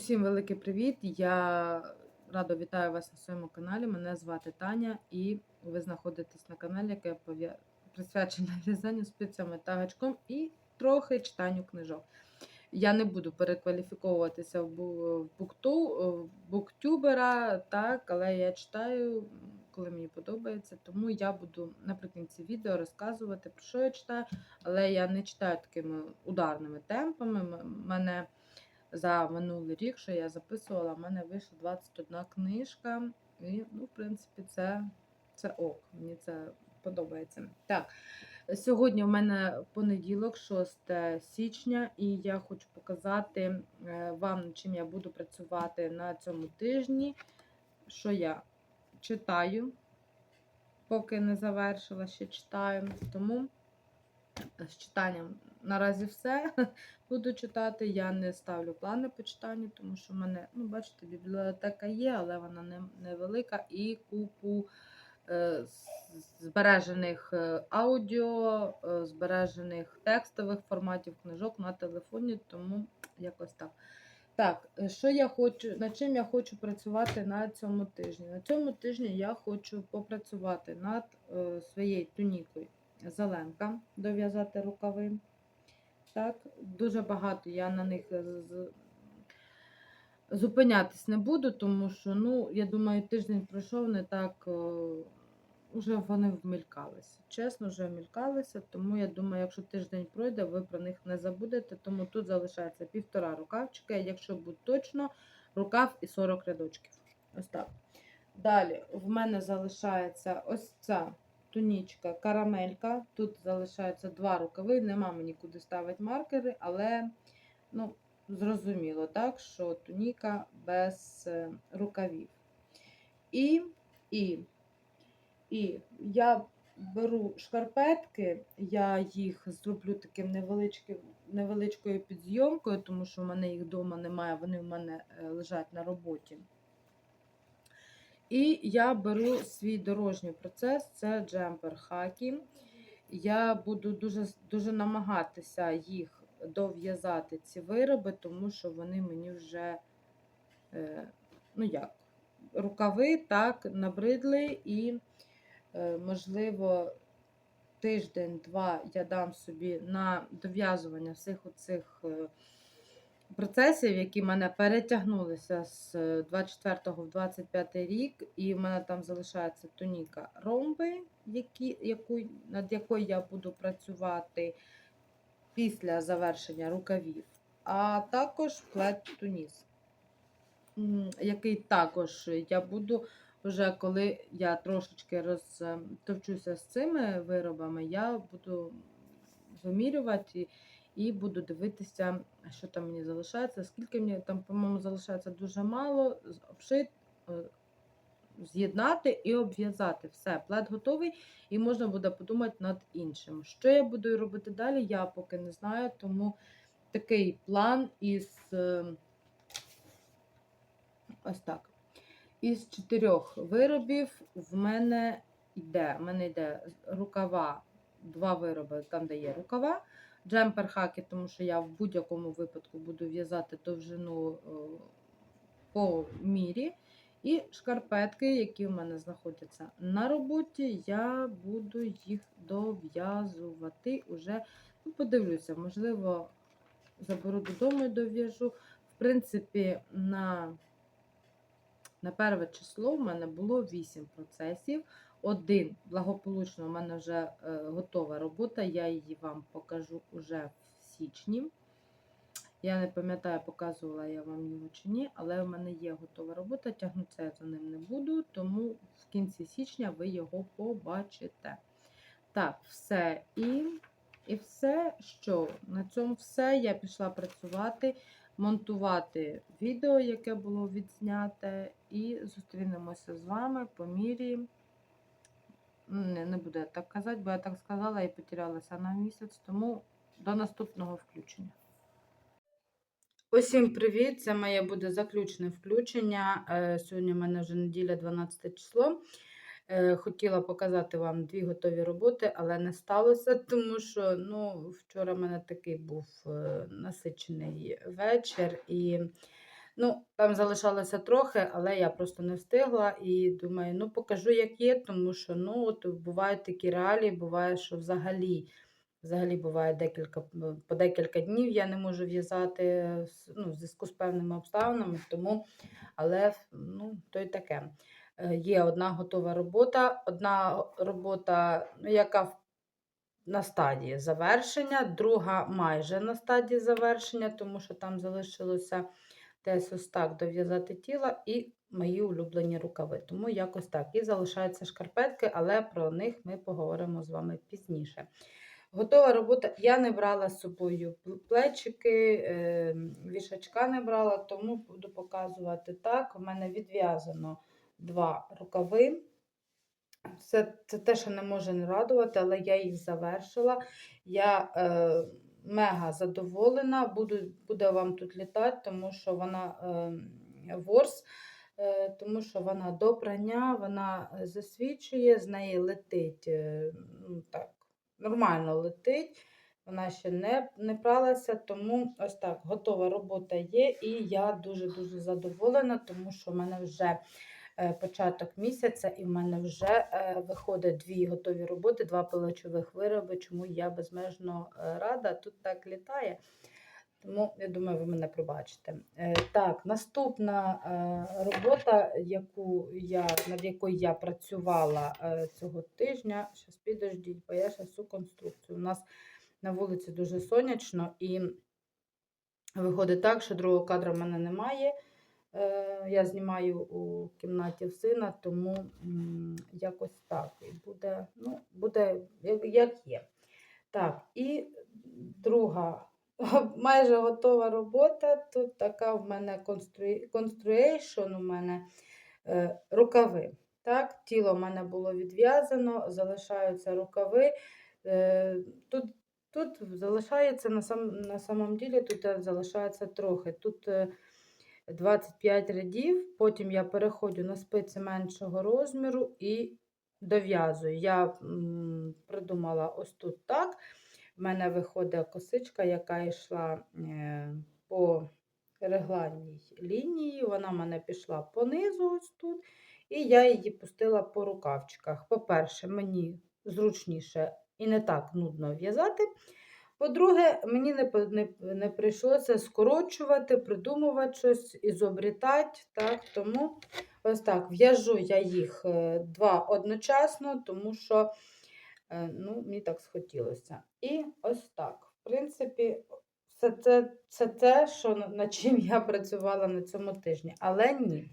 Усім великий привіт! Я радо вітаю вас на своєму каналі. Мене звати Таня, і ви знаходитесь на каналі, який пов'я- присвячений в'язанню спицями та гачком і трохи читанню книжок. Я не буду перекваліфіковуватися в буктюбера, так, але я читаю, коли мені подобається. Тому я буду наприкінці відео розказувати, про що я читаю, але я не читаю такими ударними темпами. Мене за минулий рік, що я записувала, в мене вийшло 21 книжка. І, ну, в принципі, це, це ок. Мені це подобається. Так, сьогодні в мене понеділок, 6 січня, і я хочу показати е, вам, чим я буду працювати на цьому тижні, що я читаю, поки не завершила, ще читаю. Тому з читанням наразі все буду читати. Я не ставлю плани по читанню, тому що в мене, ну, бачите, бібліотека є, але вона не, невелика і купу е, збережених е, аудіо, е, збережених текстових форматів книжок на телефоні, тому якось так. Так, е, що я хочу, над чим я хочу працювати на цьому тижні? На цьому тижні я хочу попрацювати над е, своєю тунікою зеленка, дов'язати рукави. Так, дуже багато я на них зупинятись не буду, тому що, ну, я думаю, тиждень пройшов не так, вже вони вмількалися. Чесно, вже вмількалися, тому я думаю, якщо тиждень пройде, ви про них не забудете. Тому тут залишається півтора рукавчика, якщо буде точно, рукав і 40 рядочків. Ось так. Далі в мене залишається ось ця тунічка, карамелька. Тут залишаються два рукави. Нема мені куди ставити маркери, але ну, зрозуміло, так, що туніка без е, рукавів. І, і, і я беру шкарпетки, я їх зроблю таким невеличким, невеличкою підзйомкою, тому що в мене їх вдома немає, вони в мене е, лежать на роботі. І я беру свій дорожній процес, це джемпер хакі. Я буду дуже, дуже намагатися їх дов'язати, ці вироби, тому що вони мені вже, е, ну як, рукави так набридли, і, е, можливо, тиждень-два я дам собі на дов'язування всіх оцих. е, процесів, які мене перетягнулися з 24 в 25 рік, і в мене там залишається тоніка ромби, які, яку, над якою я буду працювати після завершення рукавів, а також плед туніс, який також я буду. Вже коли я трошечки розтовчуся з цими виробами, я буду вимірювати і буду дивитися, що там мені залишається. Скільки мені там, по-моєму, залишається дуже мало. з- Обшит, е, з'єднати і обв'язати. Все, плед готовий, і можна буде подумати над іншим. Що я буду робити далі, я поки не знаю, тому такий план із е, ось так. Із чотирьох виробів в мене йде. В мене йде рукава, два вироби, там, де є рукава джемпер хаки, тому що я в будь-якому випадку буду в'язати довжину е, по мірі. І шкарпетки, які в мене знаходяться на роботі, я буду їх дов'язувати уже. Ну, подивлюся, можливо, заберу додому і дов'яжу. В принципі, на, на перше число в мене було 8 процесів. Один благополучно, у мене вже е, готова робота, я її вам покажу уже в січні. Я не пам'ятаю, показувала я вам його чи ні, але в мене є готова робота, тягнутися я за ним не буду, тому в кінці січня ви його побачите. Так, все. І, і все, що на цьому все. Я пішла працювати, монтувати відео, яке було відзняте, і зустрінемося з вами по мірі. Не, не буду я так казати, бо я так сказала і потерялася на місяць, тому до наступного включення. Усім привіт! Це моє буде заключне включення. Е, Сьогодні в мене вже неділя 12 число. Е, Хотіла показати вам дві готові роботи, але не сталося, тому що ну, вчора в мене такий був е, насичений вечір. І Ну, там залишалося трохи, але я просто не встигла і думаю, ну покажу, як є, тому що ну, от бувають такі реалії, буває, що взагалі, взагалі буває декілька, по декілька днів я не можу в'язати ну, в зв'язку з певними обставинами, тому, але ну, то й таке. Е, Є одна готова робота, одна робота, ну, яка на стадії завершення, друга майже на стадії завершення, тому що там залишилося десь ось так дов'язати тіло і мої улюблені рукави. Тому якось так. І залишаються шкарпетки, але про них ми поговоримо з вами пізніше. Готова робота. Я не брала з собою плечики, е, вішачка не брала, тому буду показувати так. У мене відв'язано два рукави. Це, це те, що не може не радувати, але я їх завершила. Я е, мега задоволена. Буду, буде вам тут літати, тому що вона е, ворс, е, тому що вона до прання, вона засвічує, з неї летить е, ну, так, нормально летить. Вона ще не, не пралася, тому ось так, готова робота є, і я дуже-дуже задоволена, тому що в мене вже початок місяця, і в мене вже е, виходить дві готові роботи, два пилочових вироби, чому я безмежно е, рада. Тут так літає. Тому я думаю, ви мене пробачите. Е, Так, наступна е, робота, яку я, над якою я працювала е, цього тижня. Зараз підождіть, бо я зараз цю конструкцію. У нас на вулиці дуже сонячно і виходить так, що другого кадра в мене немає. Е, Я знімаю у кімнаті сина, тому якось так. І буде, ну, буде як- є. Так, і друга майже готова робота. Тут така в мене конструейшн, у мене е, рукави. Так, тіло в мене було відв'язано, залишаються рукави. Е, Тут, тут залишається на, сам, на самом ділі, тут залишається трохи. Тут 25 рядів, потім я переходжу на спиці меншого розміру і дов'язую. Я придумала ось тут так. В мене виходить косичка, яка йшла е, по регланній лінії. Вона в мене пішла понизу ось тут, і я її пустила по рукавчиках. По-перше, мені зручніше і не так нудно в'язати. По-друге, мені не, не, не прийшлося скорочувати, придумувати щось, ізобрітати. Так? Тому ось так в'яжу я їх е, два одночасно, тому що е, ну, мені так схотілося. І ось так. В принципі, все це, це те, що, на- над чим я працювала на цьому тижні. Але ні.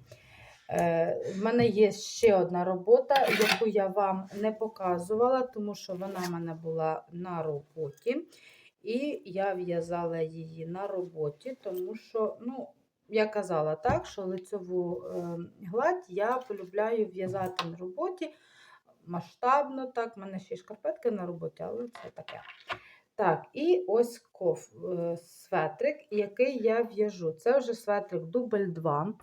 Е, в мене є ще одна робота, яку я вам не показувала, тому що вона в мене була на роботі. І я в'язала її на роботі, тому що, ну, я казала так, що лицеву е, гладь я полюбляю в'язати на роботі масштабно. Так, в мене ще й шкарпетки на роботі, але це таке. Так, і ось коф, е, светрик, який я в'яжу. Це вже светрик дубль 2.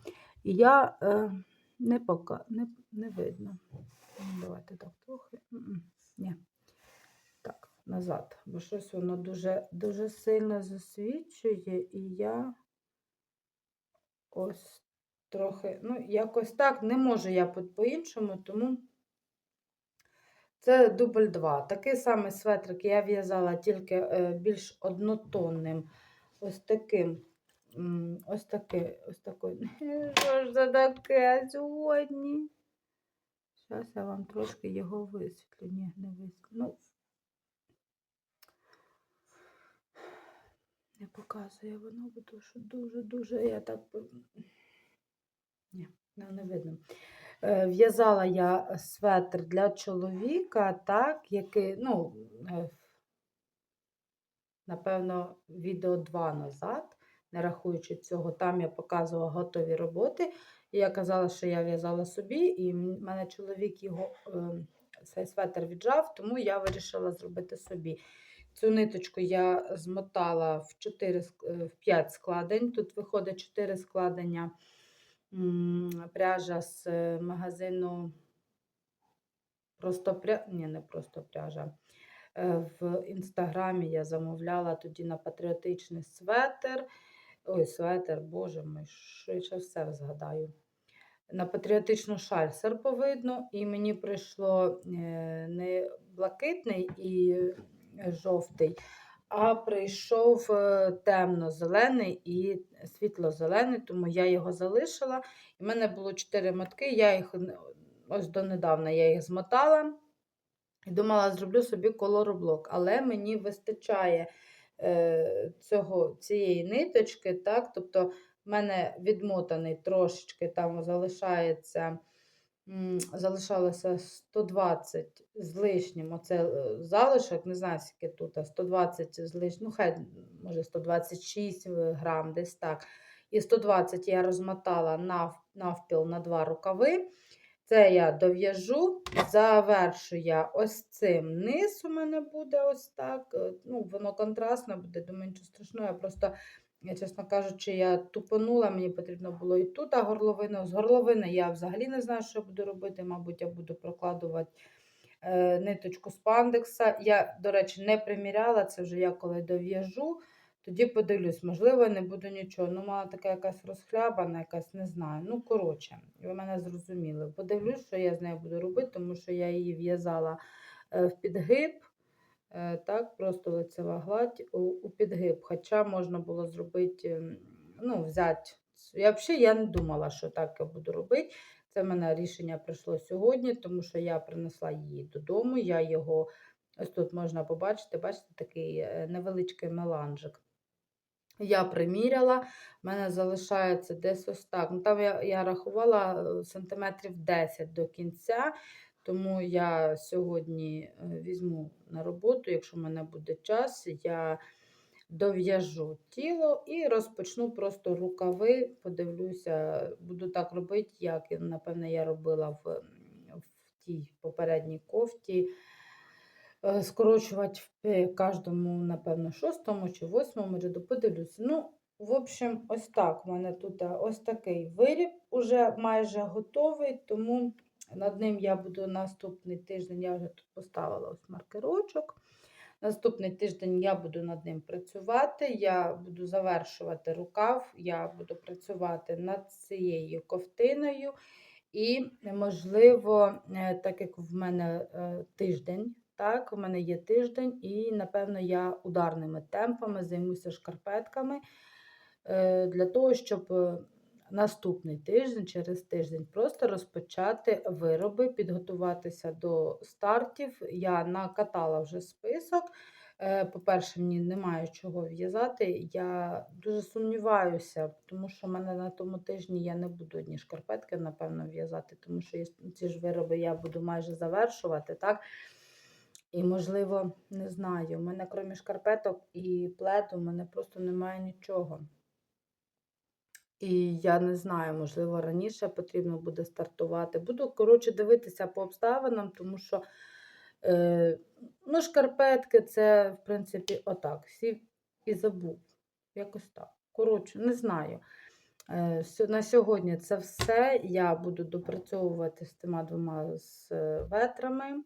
І я е, не пока, не, не видно. Давайте так трохи. Ні. Назад. Бо щось воно дуже, дуже сильно засвічує, і я ось трохи, ну, якось так, не можу я по- по-іншому, тому це дубль 2. Такий самий светрик я в'язала тільки е, більш однотонним. Ось таким. Ось такий, ось такий. Що ж за таке сьогодні? Зараз я вам трошки його висвітлю. Ні, не висвітлю. Ну, не показує воно, бо що дуже-дуже я так. Ні, не, видно. Е, В'язала я светр для чоловіка, так, який, ну, е, напевно, відео два назад, не рахуючи цього, там я показувала готові роботи. І я казала, що я в'язала собі, і м- мене чоловік його е, цей светр віджав, тому я вирішила зробити собі. Цю ниточку я змотала в 4, е, в 5 складень. Тут виходить 4 складення пряжа з е, магазину просто пря... Ні, не просто пряжа. Е, В інстаграмі я замовляла тоді на патріотичний светр. Ой, светер, боже мій, швидше все згадаю. На патріотичну шаль серповидну, і мені прийшло не блакитний і жовтий, а прийшов е, темно-зелений і світло-зелений, тому я його залишила. В мене було 4 мотки, я їх н- ось донедавна я їх змотала. І думала, зроблю собі колороблок, але мені вистачає е, цього, цієї ниточки, так? Тобто в мене відмотаний трошечки, там залишається, залишалося 120 з лишнім, оце е, залишок, не знаю, скільки тут, а 120 з лишнім, ну хай, може, 126 грам, десь так. І 120 я розмотала нав, навпіл на два рукави. Це я дов'яжу, завершу я ось цим низ у мене буде ось так. е, Ну, воно контрастне буде, думаю, нічого страшного. Я просто, я, чесно кажучи, я тупонула, мені потрібно було і тут а горловину. З горловини я взагалі не знаю, що я буду робити. Мабуть, я буду прокладувати е, ниточку спандекса. Я, до речі, не приміряла, це вже я коли дов'яжу. Тоді подивлюсь, можливо, не буду нічого. Ну, вона така якась розхлябана, якась не знаю. Ну, коротше, ви мене зрозуміли. Подивлюсь, що я з нею буду робити, тому що я її в'язала е, в підгиб. Е, Так, просто лицева гладь у, підгиб. Хоча можна було зробити, ем, ну, взяти. Я взагалі я не думала, що так я буду робити. Це в мене рішення прийшло сьогодні, тому що я принесла її додому. Я його ось тут можна побачити, бачите, такий е, невеличкий меланжик. Я приміряла, в мене залишається десь ось так. Ну, там я, я рахувала е, сантиметрів 10 до кінця, тому я сьогодні е, візьму на роботу, якщо в мене буде час, я дов'яжу тіло і розпочну просто рукави. Подивлюся, буду так робити, як, напевно, я робила в, в тій попередній кофті е, скорочувати в е, кожному, напевно, шостому чи восьмому ряду. Подивлюся. Ну, в общем, ось так. У мене тут ось такий виріб уже майже готовий, тому над ним я буду наступний тиждень. Я вже тут поставила ось маркерочок. Наступний тиждень я буду над ним працювати. Я буду завершувати рукав, я буду працювати над цією ковтиною. І, можливо, е, так як в мене е, тиждень, так, у мене є тиждень, і, напевно, я ударними темпами займуся шкарпетками е, для того, щоб наступний тиждень, через тиждень, просто розпочати вироби, підготуватися до стартів. Я накатала вже список. Е, По-перше, мені немає чого в'язати. Я дуже сумніваюся, тому що в мене на тому тижні я не буду одні шкарпетки, напевно, в'язати, тому що ці ж вироби я буду майже завершувати. так? І, можливо, не знаю, у мене крім шкарпеток і пледу, у мене просто немає нічого. І я не знаю, можливо, раніше потрібно буде стартувати. Буду, коротше, дивитися по обставинам, тому що е, ну, шкарпетки це, в принципі, отак. Сів і забув. Якось так. Коротше, не знаю. Е, на сьогодні це все. Я буду допрацьовувати з тима двома з е, ветрами,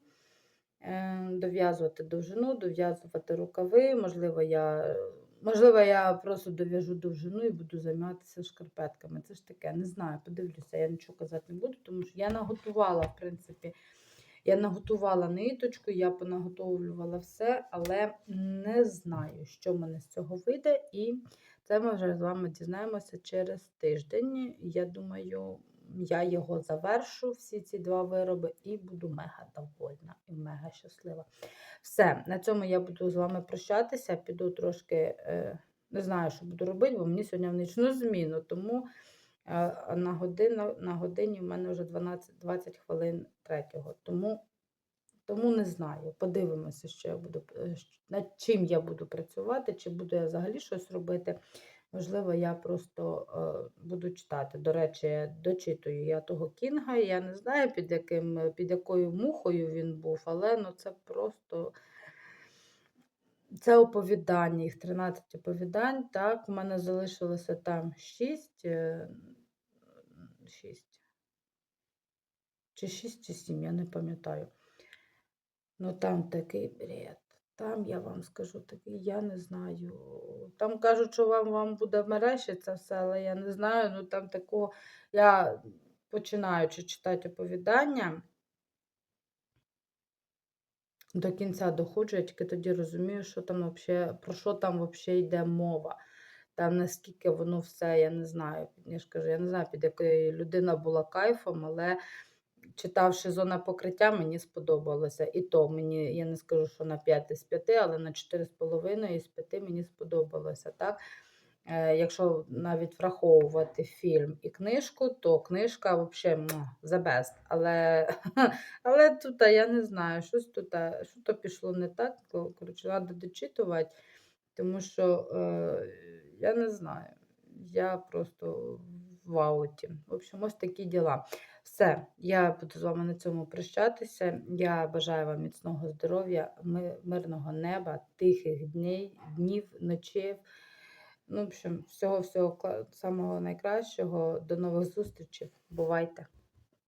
е, дов'язувати довжину, дов'язувати рукави. Можливо, я, можливо, я просто дов'яжу довжину і буду займатися шкарпетками. Це ж таке, не знаю, подивлюся, я нічого казати не буду, тому що я наготувала, в принципі, я наготувала ниточку, я понаготовлювала все, але не знаю, що мене з цього вийде. І це ми вже з вами дізнаємося через тиждень. Я думаю, я його завершу, всі ці два вироби, і буду мега довольна і мега щаслива. Все, на цьому я буду з вами прощатися. Піду трошки, е, не знаю, що буду робити, бо мені сьогодні в нічну зміну, тому е, на, годину, на годині в мене вже 12-20 хвилин третього. Тому тому не знаю. Подивимося, що я буду, е, над чим я буду працювати, чи буду я взагалі щось робити. Можливо, я просто е, буду читати. До речі, дочитую я того Кінга. Я не знаю, під яким, е, під якою мухою він був, але ну, це просто це оповідання, їх 13 оповідань. Так, у мене залишилося там 6, 6 чи 6, чи 7, я не пам'ятаю. Ну там такий бред. Там я вам скажу такий, я не знаю. Там кажуть, що вам, вам буде мерещиться все, але я не знаю. Ну там такого. Я починаючи читати оповідання, до кінця доходжу, я тільки тоді розумію, що там вообще, про що там взагалі йде мова. Там наскільки воно все, я не знаю. Я ж кажу, я не знаю, під якою людина була кайфом, але читавши зона покриття, мені сподобалося. І то мені, я не скажу, що на 5 з 5, але на 4,5 із 5 мені сподобалося. Так? Е, Якщо навіть враховувати фільм і книжку, то книжка взагалі the best. Але, але тут я не знаю, щось тут, що то пішло не так. Кор- Коротше, треба дочитувати, тому що е, я не знаю. Я просто в ауті. В общем, ось такі діла. Все, я буду з вами на цьому прощатися. Я бажаю вам міцного здоров'я, ми- мирного неба, тихих днів, днів, ночів. Ну, в общем, всього всього самого найкращого. До нових зустрічей. Бувайте!